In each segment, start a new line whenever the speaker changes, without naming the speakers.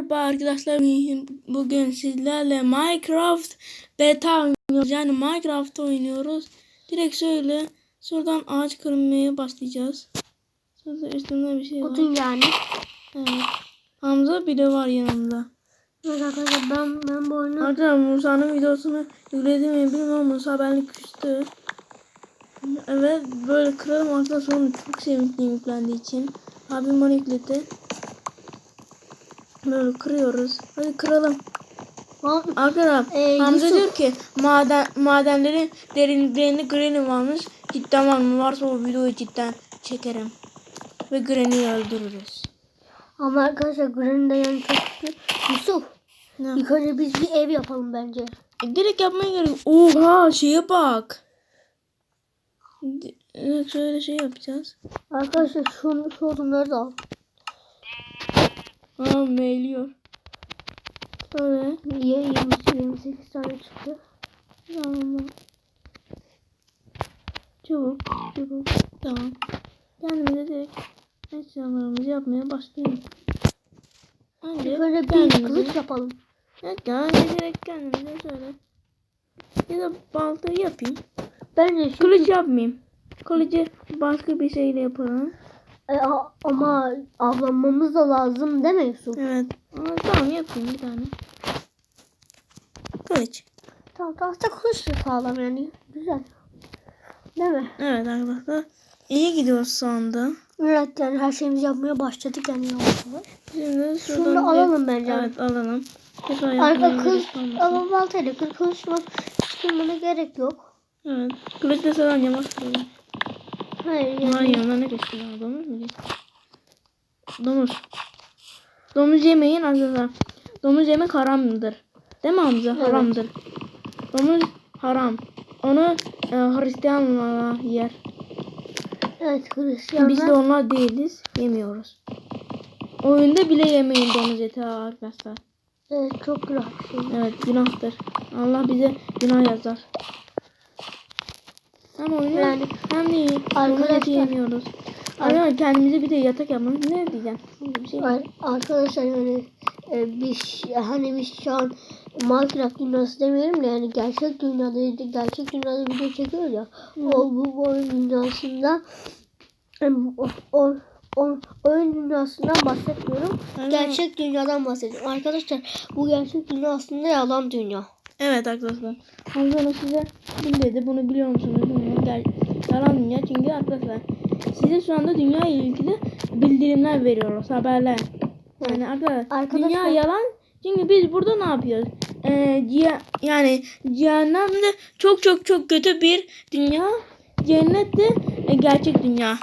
Merhaba arkadaşlar bugün sizlerle Minecraft beta oynuyoruz. Yani Minecraft oynuyoruz. Direkt şöyle şuradan ağaç kırmaya başlayacağız. Şurada üstünde bir şey var.
Odun yani.
evet. Hamza bir de var yanımda
Evet arkadaşlar ben, ben bu oyunu
Arkadaşlar Musa'nın videosunu yükledim mi bilmiyorum Musa beni küstü. Evet böyle kıralım arkadaşlar sonra çok sevinçliyim yüklendiği için. Abim bana yükledi böyle kırıyoruz hadi kıralım Arkadaşlar
Ee,
Hamza
Yusuf.
diyor ki maden madenlerin derinliklerini Granny varmış. Cidden var mı? Varsa o videoyu cidden çekerim. Ve Granny'yi öldürürüz.
ama arkadaşlar Granny de yani çok kötü. Yusuf
Ne?
ilk önce biz bir ev yapalım bence.
E, direkt yapmaya gerek. Oha şeye bak. Direkt şöyle şey yapacağız.
Arkadaşlar şu, şu odunları da al.
Aa meyliyor. Böyle.
Niye 20, 28 tane çıktı.
Tamam. Çabuk. Çabuk. Tamam. Kendimize direkt eşyalarımızı yapmaya başlayalım. Önce
önce bir kılıç yapalım.
Evet önce direkt kendimize şöyle. Ya da balta yapayım.
Bence şu
Kılıç yapmayayım. Kılıcı başka bir şeyle yapalım.
E, a- ama avlanmamız da lazım değil mi Yusuf?
Evet. Ama tamam yapayım bir tane. Kılıç.
Tamam da kılıç da sağlam yani. Güzel. Değil mi?
Evet arkadaşlar. İyi gidiyoruz şu anda.
Evet yani her şeyimizi yapmaya başladık yani yavaş yavaş.
Şimdi
Şunu
şuradan bir-
alalım bence.
Evet alalım. Tekrar yapmaya
Arka
gerek
kılıç
kalmasın.
ama baltayla kılıç kılıçmak çıkmana gerek yok.
Evet. Kılıç da sana yamaç kılıç.
Hayır yani.
yanına ne geçti ya? Domuz mu geçti? Domuz. Domuz yemeyin arkadaşlar. Domuz yemek haramdır. Değil mi Hamza?
Evet.
Haramdır. Domuz haram. Onu e, Hristiyanlar yer.
Evet Hristiyanlar.
Biz de onlar değiliz. Yemiyoruz. Oyunda bile yemeyin domuz eti arkadaşlar.
Evet çok günah.
Evet günahtır. Allah bize günah yazar. Hem oyunu
Yani
hem de eti
arkadaşlar-
yemiyoruz. Arkadaşlar kendimize bir de yatak yapmamız ne diyeceğim? Bir şey.
Ar- arkadaşlar yani e, biz hani biz şu an Minecraft dünyası demeyelim de yani gerçek dünyada gerçek dünyada video çekiyoruz ya. O bu, bu oyun dünyasında em, o, o, o, oyun dünyasından bahsetmiyorum.
Aynen.
Gerçek dünyadan bahsediyorum. Arkadaşlar bu gerçek dünya aslında yalan dünya.
Evet arkadaşlar. Onu size kim dedi bunu biliyor musunuz bilmiyorum. Gel, yalan dünya çünkü arkadaşlar size şu anda dünya ile ilgili bildirimler veriyoruz haberler. Yani arkadaşlar,
Arkadaşlar-
dünya yalan çünkü biz burada ne yapıyoruz? Ee, cihe- yani cehennemde çok çok çok kötü bir dünya. Cennet de e, gerçek dünya.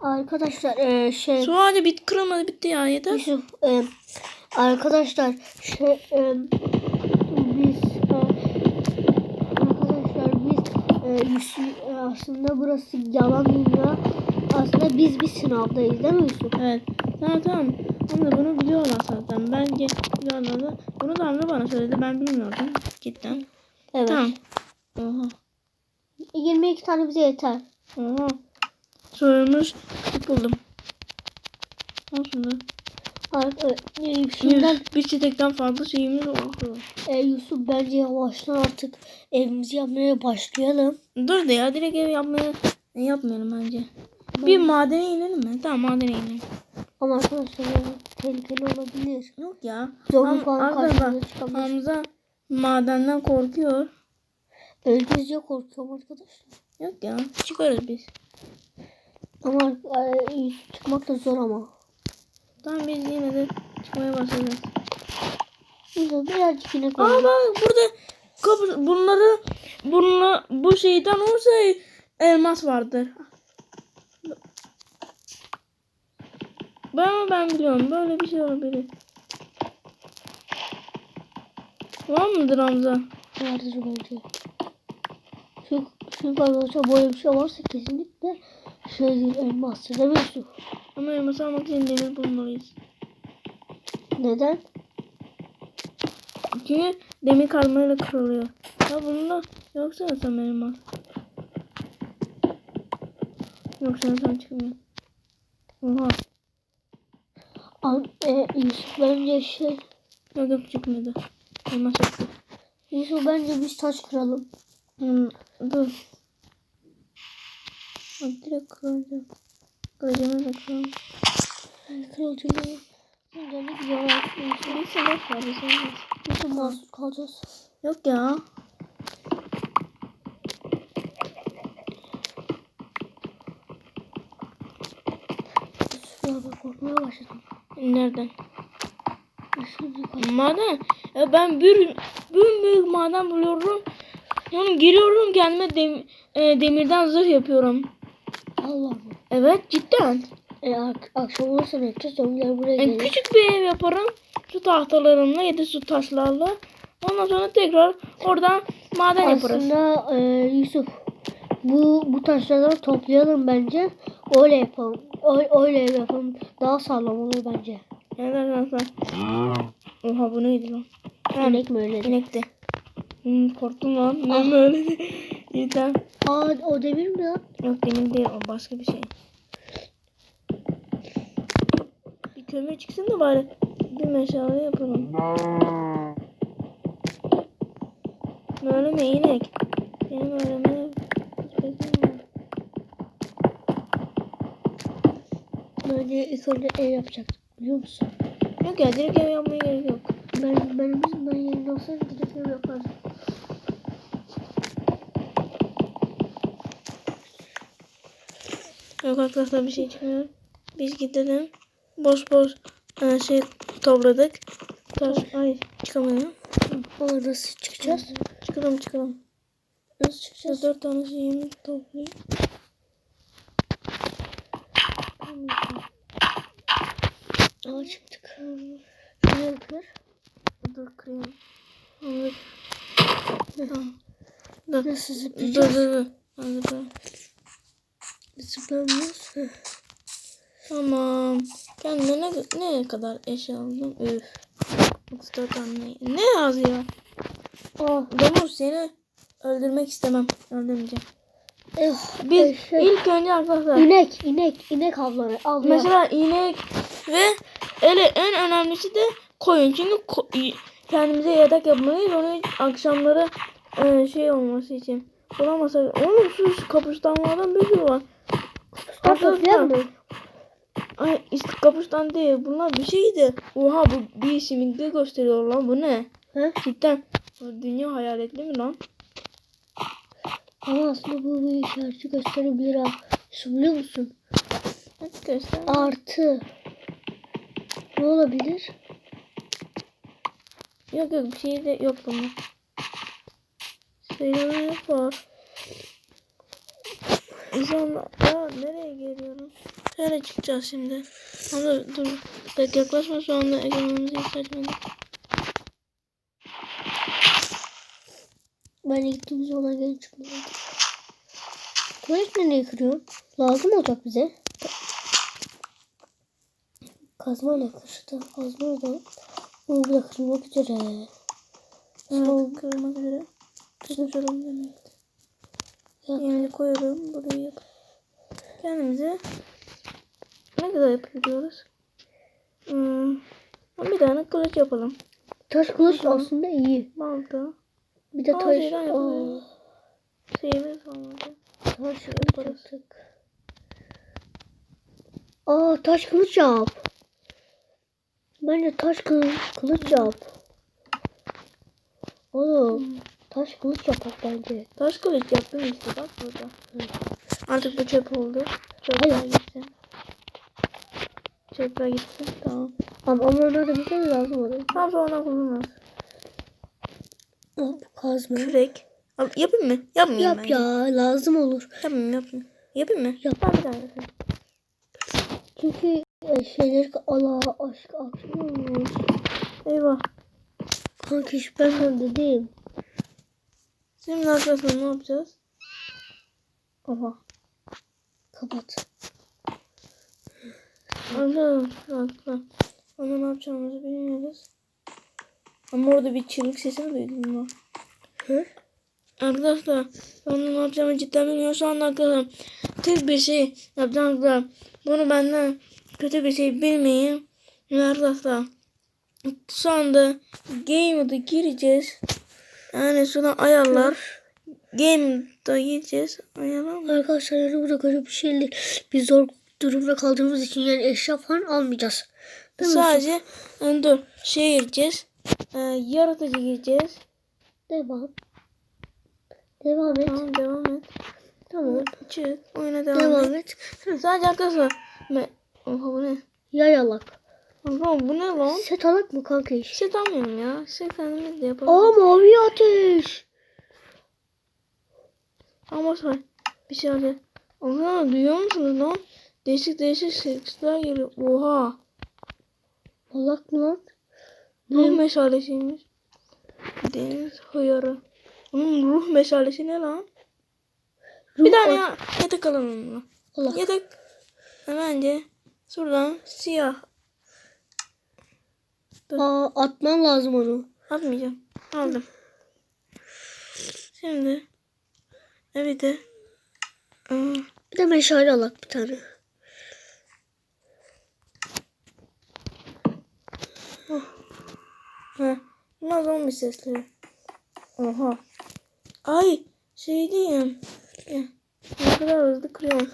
Arkadaşlar e, şey
Şu anda bit kırılmadı bitti ya yeter.
Yusuf, e, arkadaşlar şey e, biz e, arkadaşlar biz e, Yusuf, e, aslında burası yalan dünya. Aslında biz bir sınavdayız değil mi Yusuf?
Evet. Tamam tamam. Hamza bunu biliyorlar zaten. Bence biliyorlar da. Bunu da Hamza bana söyledi. Ben bilmiyordum. Cidden.
Evet.
Tamam. Oha.
22 tane bize yeter.
Oha. Sorumuz buldum. Al şunu.
Şimdiden
Bir çiçekten fazla şeyimiz oldu.
e, Yusuf bence yavaştan artık evimizi yapmaya başlayalım.
Dur da ya direkt ev yapmaya yapmayalım bence. Bir madene inelim mi? Tamam madene inelim.
Ama arkadaşlar tehlikeli olabilir.
Yok ya. Ham-
falan karşımıza çıkabilir.
Hamza madenden korkuyor.
Öleceğiz diye korkuyorum arkadaşlar.
Yok ya. Çıkarız biz.
Ama e, çıkmak da zor ama.
Tamam biz yine de çıkmaya başlayacağız.
Yusuf birazcık yine
Aa
koyalım.
bak burada kapı, bunları bunla, bu şeyden olsa elmas vardır. Ben ben biliyorum böyle bir şey olabilir. Var mıdır Hamza?
Vardır bence. Çünkü, çünkü arkadaşlar böyle bir şey varsa kesinlikle şey elmas değil mi Yusuf?
Ama elmas almak için demir bulmalıyız.
Neden?
Çünkü demir kazmayla kırılıyor. Ya bunda yoksa sen elmas. Yoksa sen çıkmıyor. Oha.
An, e, Yusuf bence şey
Yok yok çıkmadı. Elmas çıktı.
Yusuf bence biz taş kıralım.
Hmm, dur. Bak direkt kıracağım. Kıracağım da kıracağım.
Kırılacak. Şimdi ne güzel olsun.
Neyse boş ver.
Yusuf mahsur kalacağız.
Yok ya.
Bak korkmaya başladım.
Nereden? Maden. Ya ben bir, bir büyük maden buluyorum. Yani giriyorum kendime dem- e, demirden zırh yapıyorum.
Allah.
Evet cidden.
E, ak- akşam olursa yapacağız? Zombiler buraya
Yani
gelir.
küçük bir ev yaparım. Su tahtalarımla ya da su taşlarla. Ondan sonra tekrar oradan maden yaparız.
Aslında e, Yusuf bu bu taşlardan toplayalım bence. Öyle yapalım. Öyle, öyle yapalım. Daha sağlam olur bence.
Evet arkadaşlar. Oha bu neydi lan?
İnek mi öyle?
İnekti. Hmm, korktum lan. Ne böyle? İyi tamam.
Aa o demir mi lan?
Yok demir değil o başka bir şey. Bir kömür çıksın da bari bir meşale yapalım. Böyle mi inek? Benim beklemiyorum.
Bence ilk önce ev yapacaktık biliyor musun?
Yok ya direkt ev yapmaya gerek yok.
Ben, benim ben yerinde olsaydım direkt ev yapardım.
Yok arkadaşlar bir şey çıkmıyor. Biz gidelim. Boş boş e, şey topladık. Taş, ay çıkamıyorum.
Ama nasıl çıkacağız?
Çıkalım çıkalım.
Nasıl çıkacağız?
dört tane şeyimi toplayayım.
Aa çıktık. Şunu kır.
Dur kırayım. Onu- Tamam. Dur.
Nasıl
Dur
zıplayacağız?
dur dur. Hadi dur.
Zıplamıyoruz.
Tamam. Kendime ne, ne kadar eşya aldım? Üf. 34 tane. Ne yazıyor?
Aa.
Domuz seni öldürmek istemem. Öldürmeyeceğim.
Eh,
Biz
şey,
ilk önce arkadaşlar
inek, inek, inek avlanı. Avlıyor.
mesela inek ve ele, en önemlisi de koyun. Çünkü ko- kendimize yatak yapmalıyız. Onu akşamları e, şey olması için. Bulamasa oğlum şu, şu kapıştanlardan bir sürü var.
Mı?
Ay işte kapıştan değil. Bunlar bir şeydi. Oha bu bir simikli gösteriyor lan. Bu ne?
He?
Cidden. Dünya hayaletli mi lan?
Ama aslında bu bir işareti gösterebilir ha. Şu biliyor musun?
Hadi göster.
Artı. Ne olabilir?
Yok yok bir şey de yok bunun. Söyleme yok var. İnsanlar ya nereye geliyorum? Şöyle çıkacağız şimdi. Ama dur. Pek yaklaşma şu anda ekranımızı yükseltmedik.
Ben gittiğimiz yoldan geri çıkmadım. Tuvalet nereye kırıyorsun? Lazım olacak bize. Kazma ile kırıştı. Kazma da. Bunu bile kırmak üzere.
Evet, kırmak üzere. Kırıyorum demek. Yani koyuyorum burayı yak. Kendimize ne kadar yapıyoruz? Hmm. Bir tane kılıç yapalım.
Taş kılıç
Tamam.
aslında iyi.
Balta.
Bir de
Aa,
taş.
Şeyimiz olmadı.
taş yapacaktık. Aa taş kılıç yap. Bence taş kılıç, kılıç yap. Oğlum taş kılıç yapak bence.
Taş kılıç yaptım işte bak burada. Artık bu çöp oldu. Çöpler
Hayır.
gitsin. Çöpler gitsin. Tamam.
Ama, ama onlar da bize lazım olur.
Tam sonra kullanırız.
Hop kazma.
Kürek. Abi, yapayım mı? Yapmayayım
Yap
bence.
ya lazım olur.
Yapmayayım yapmayayım. Yapayım mı?
Yap.
Ben bir tane yapayım.
Çünkü e, şeyleri Allah aşk akşam olmuş.
Eyvah.
Kanka hiç ben önde değilim.
Şimdi arkadaşlar ne yapacağız? Oha.
Kapat.
Arkadaşlar. Ona ne yapacağımızı bilmiyoruz. Ama orada bir çığlık sesi mi duydum ben?
Hı?
Arkadaşlar ben ne yapacağımı cidden anda arkadaşlar tek bir şey yapacağım arkadaşlar. Bunu benden kötü bir şey bilmeyin. Arkadaşlar şu anda game moda gireceğiz. Yani şuradan ayarlar. Game moda gireceğiz. Ayarlar?
Arkadaşlar yani burada garip bir şey değil. Biz zor durumda kaldığımız için yani eşya falan almayacağız. Değil?
Sadece yani dur şey gireceğiz. Ee, yaratıcı gireceğiz.
Devam. Devam et.
Tamam devam et.
Tamam.
Çık. Oyuna devam,
Devam
et.
et.
Sadece arkadaşlar. Oha bu ne?
Yayalak.
Oha bu ne lan?
Set alak mı kanka iş?
Set almıyorum ya. Set kendimiz de yapalım.
Aa mavi ateş.
Ama say. Bir şey alacağız. Oha duyuyor musunuz lan? Değişik değişik sesler geliyor. Oha.
Malak mı lan?
Ruh meşalesiymiş. Deniz hıyarı. Onun ruh meşalesi ne lan?
Ruh
Bir tane ya yatak alalım mı?
Allah.
Yatak. Bence şuradan siyah.
Aa, atman lazım onu.
Atmayacağım. Aldım. Şimdi. Evet de. Aa,
Bir de meşale alak bir tane.
Ha. Bunlar zombi sesleri. Oha. Ay şey diyeyim. Ne kadar hızlı kırıyorum.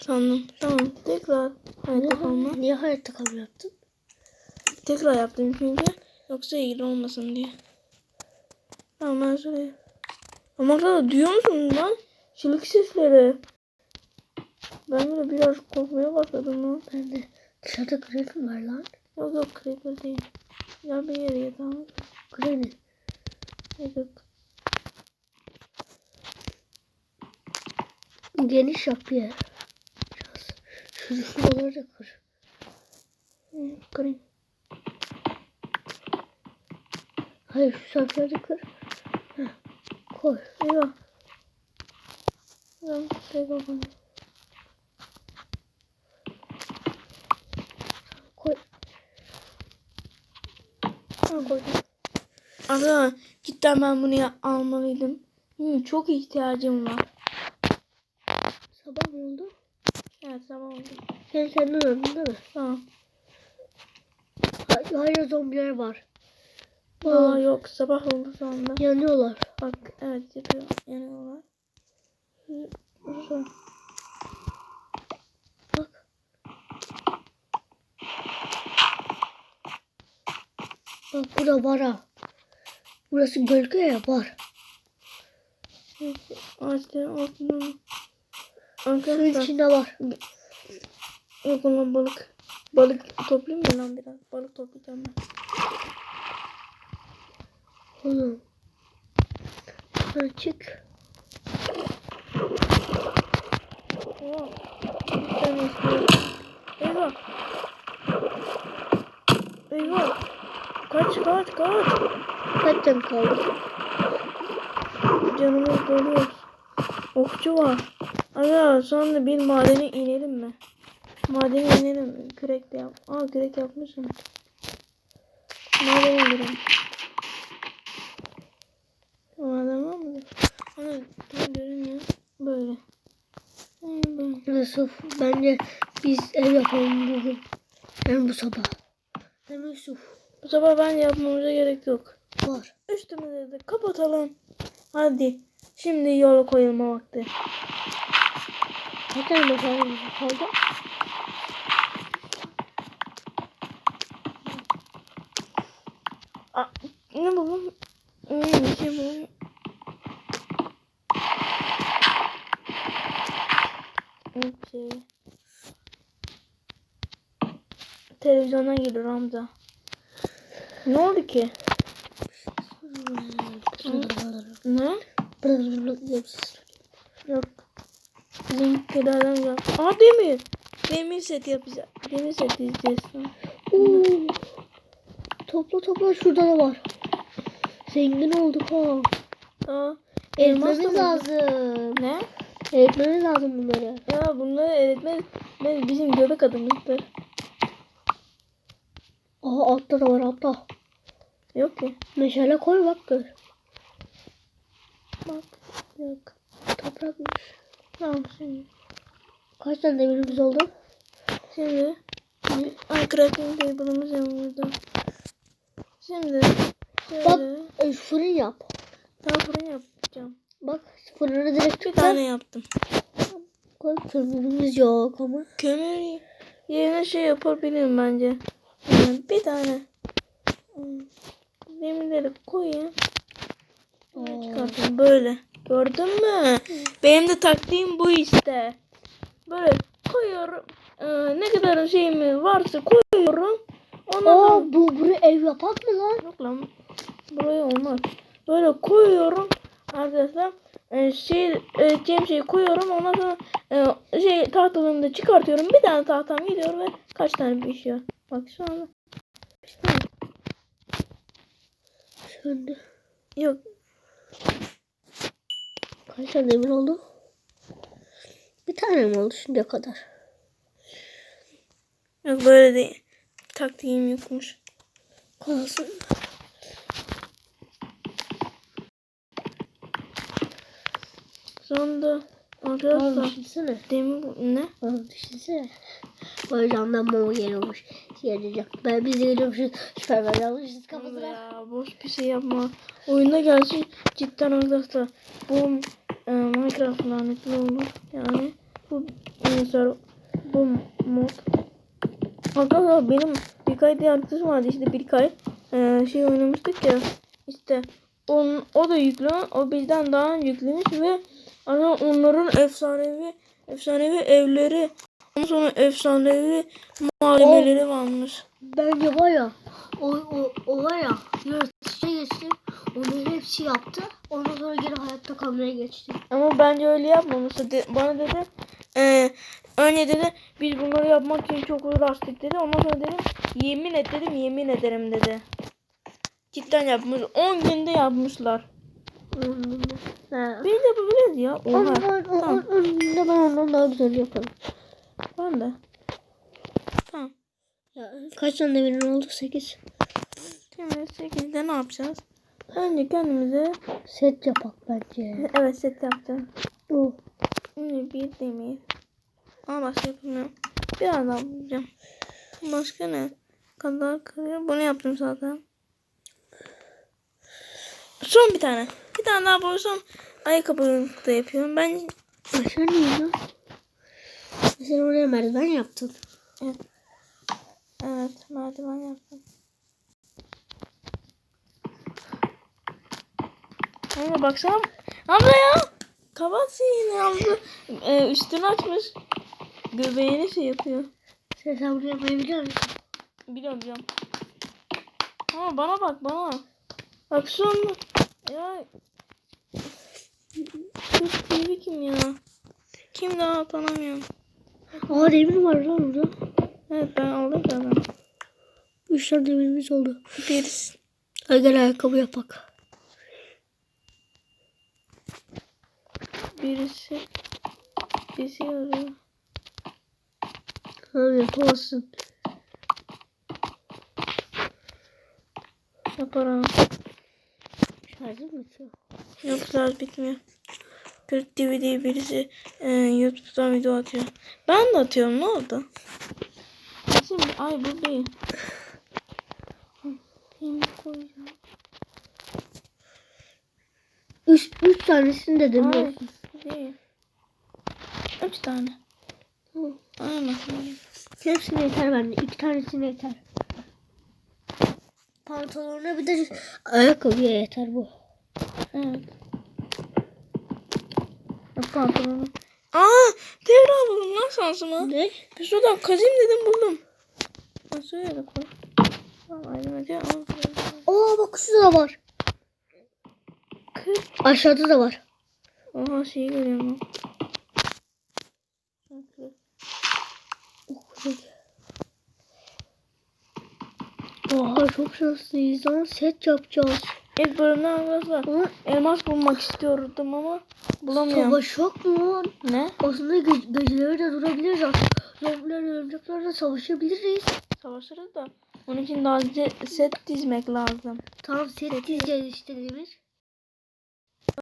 Sandım. Tamam. Tekrar hayatta kalma.
Niye hayatta kalma yaptın?
Tekrar yaptım çünkü. Yoksa ilgili olmasın diye. Tamam ben şuraya. Ama da duyuyor musun lan? Çığlık sesleri. Ben böyle biraz korkmaya başladım lan.
Ben de dışarıda Granny var lan.
Yok yok creeper değil. Ya bir yere yatağım.
Granny.
Yok yok.
Geniş yap yer. Biraz. Şu şuraları da kır.
Hı, Kırayım.
Hayır şu sarfları da kır. Heh. Koy.
Eyvah. Ben tekrar bunu.
Koy.
Ha koydum. Arkadaşlar cidden ben bunu almalıydım. Hı, çok ihtiyacım var.
Sabah mı oldu?
Evet sabah oldu.
Sen senden öldün değil mi?
Tamam.
Hayır, hayır zombiler var.
Aa yok sabah oldu anda.
yanıyorlar.
Bak evet yapıyor. Yanıyorlar.
Bak. Bak burada var ha. Burası gölge ya var.
Ağaçların altında.
Suyun
Arkadaşlar
içinde var.
yok lan balık. Balık toplayayım mı lan biraz? Balık toplayacağım ben.
Oğlum. Sen çık.
Oha. Bir. Eyvah. Eyvah. Kaç kaç kaç.
Kaç can kaldı?
Canımız doluyor. Okçu var. Aga sonra bir madene inelim mi? Madene inelim. Kürek de yap. Aa kürek yapmışım. Madene inelim. Maden var mı? Ana tam görünmüyor. Böyle. Ay, böyle.
Yusuf bence biz ev yapalım bugün. Yani bu sabah. Mi Yusuf?
Bu sefer ben yapmamıza gerek yok.
Var.
Üstümüzü de kapatalım. Hadi. Şimdi yola koyulma vakti.
Tane meşalemiz kaldı?
Aa, ne buldum? Hmm, bir şey. Televizyona geliyor Hamza. Ne oldu ki? Ne? Yok. Bizim kedilerden gel. Aa demir. Demir set yapacağız. Demir set diyeceğiz.
Oo. Topla topla şurada da var. Zengin olduk ha.
Aa, elmas mı?
lazım.
Ne?
Eritmemiz lazım bunları.
Ya bunları eritme ben bizim göbek adımızdır.
Aha altta da var altta.
Yok ki.
Meşale koy bak gör.
Bak. Yok.
Toprakmış.
Tamam şimdi.
Kaç tane demirimiz oldu?
Şimdi Ay crafting table'ımız yanımızda. Şimdi şöyle
Bak e, fırın yap.
daha fırın yapacağım.
Bak fırını direkt
Bir tane yaptım.
Koy kömürümüz yok ama.
Kömür yerine şey yapabilirim bence. Yani bir tane demirleri koyayım.
Oo.
Çıkartayım böyle. Gördün mü? Benim de taktiğim bu işte. Böyle koyuyorum. Ee, ne kadar şeyim varsa koyuyorum. Sonra...
Aa bu buraya ev yapak mı lan?
Yok lan. Buraya olmaz. Böyle koyuyorum. Arkadaşlar e, şey e, Cem şeyi koyuyorum ondan sonra e, şey tahtalarını da çıkartıyorum. Bir tane tahtam gidiyor ve kaç tane pişiyor. Bak şu anda.
Şimdi
Yok.
kaç tane demir oldu? Bir tane mi oldu şimdiye kadar?
Yok böyle değil. Taktiğim yokmuş.
Kalsın. Oğlum
arkadaşlar
düşünsene.
demir ne?
Oğlum düşünsene. O camdan mama geliyormuş. Şey diyeceğim. Ben biz de geliyormuşuz. Süpermen almışız
Oğlum
kafasına.
Ya boş bir şey yapma. Oyunda gelsin cidden arkadaşlar. Bu e, Minecraft lanetli olur. Yani bu mesela bu mod. Arkadaşlar benim birkaç diye arkadaşım vardı işte birkaç e, şey oynamıştık ya. İşte on, o da yüklü. O bizden daha yüklemiş ve ama onların efsanevi efsanevi evleri ondan sonra efsanevi malzemeleri varmış.
Bence var ya. O, o, o var ya. Yaratıcıya geçti. Onların hepsi yaptı. Ondan sonra geri hayatta kalmaya geçti.
Ama bence öyle yapmamıştı. De- bana dedi e, önce dedi biz bunları yapmak için çok uğraştık dedi. Ondan sonra dedim yemin et dedim yemin ederim dedi. Cidden yapmış. 10 günde yapmışlar.
Ha.
Biz de yapabiliriz ya. Oha. Tamam.
ben ondan daha güzel yaparım.
Ben de. Tamam.
Ya, kaç tane demirin oldu? 8.
Şimdi 8'de ne yapacağız? Önce kendimize
Set yapak bence.
evet set yapacağız.
O.
Şimdi bir demir. Ama başka yapamıyorum. Biraz daha bulacağım. Başka ne? Kadar kırıyor. Bunu yaptım zaten. Son bir tane. Bir tane daha bulursam ayakkabı da yapıyorum. Ben
Aşağı ne lan? Sen oraya merdiven yaptın.
evet, evet merdiven yaptım. Ama baksana. Abla ya. Kapat yine abla. Ee, üstünü açmış. Göbeğini şey yapıyor.
Sen sen buraya yapmayı biliyor musun?
Biliyorum biliyorum. Ama bana bak bana. Son ya Kız TV kim ya? Kim daha tanımıyorum.
Aa demir var lan orada.
Evet ben aldım zaten.
3 tane demirimiz oldu.
Bir
Hadi gel ayakkabı yapak.
birisi birisi arıyor.
Tamam yapamazsın.
Yaparım.
Şarjım mı bitiyor?
Yok biraz bitmiyor. Kırık TV diye birisi e, YouTube'dan video atıyor. Ben de atıyorum ne oldu? Şimdi ay bu değil. Şimdi koyacağım.
3 3 tanesini de olsun.
değil. Üç tane.
Tamam.
Aynen.
Hepsine yeter bende. 2 tanesine yeter. Pantolona bir de ayakkabıya yeter bu.
Evet. Pantolonu. Aa, tekrar buldum lan şansımı.
Ne?
Bir şuradan kazayım dedim buldum. Tamam aydınlatıyor ama.
Aa bak şurada da var. Aşağıda da var.
Oha şeyi görüyorum
Oha çok şanslıyız lan. Set yapacağız.
İlk bölümde arkadaşlar
Ama
elmas bulmak istiyordum ama bulamıyorum.
savaş yok mu?
Ne?
Aslında ge- geceleri de durabiliriz artık. Zombiler örümceklerle savaşabiliriz.
Savaşırız da. Onun için daha set dizmek lazım.
Tamam set diyeceğiz işte Demir.